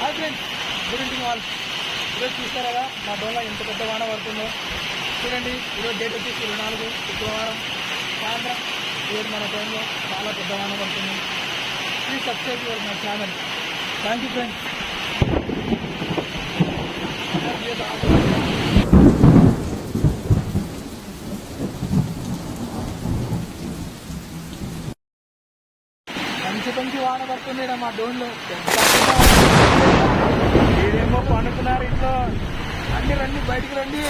Hi friends good evening all. ఈరోజు చూస్తారా మా డోన్లో ఎంత పెద్ద వాన పడుతుందో. చూడండి ఈరోజు డేట్ వచ్చేసి ఇరవై నాలుగు శుక్రవారం సాయంత్రం. ఈరోజు మన టైంలో చాలా పెద్ద వాన పడుతుంది. Please subscribe your my channel thank you friends మంచి మంచి వాన పడుతుంది మా డోన్లో మీరేమో పండుకున్నారు ఇంట్లో. అన్ని రండి బయటికి రండి.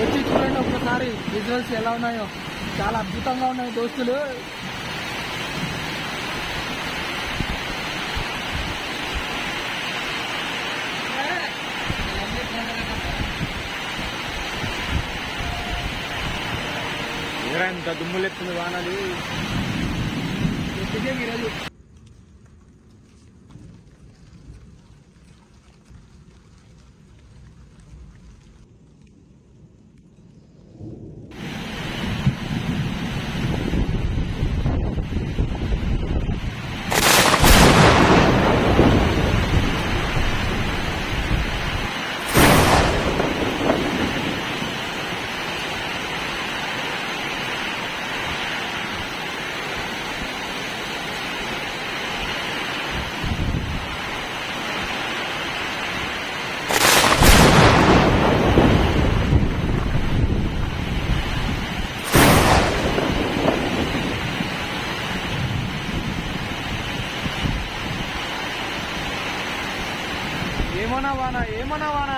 వచ్చి చూడండి ఒక్కసారి విజువల్స్ ఎలా ఉన్నాయో. చాలా అద్భుతంగా ఉన్నాయి దోస్తులు. ఎంత ఇంత దుమ్ములెత్తుంది వానది గట్టిగా ఈరోజు ఏమన్నా వాన ఏమన్నా వాన?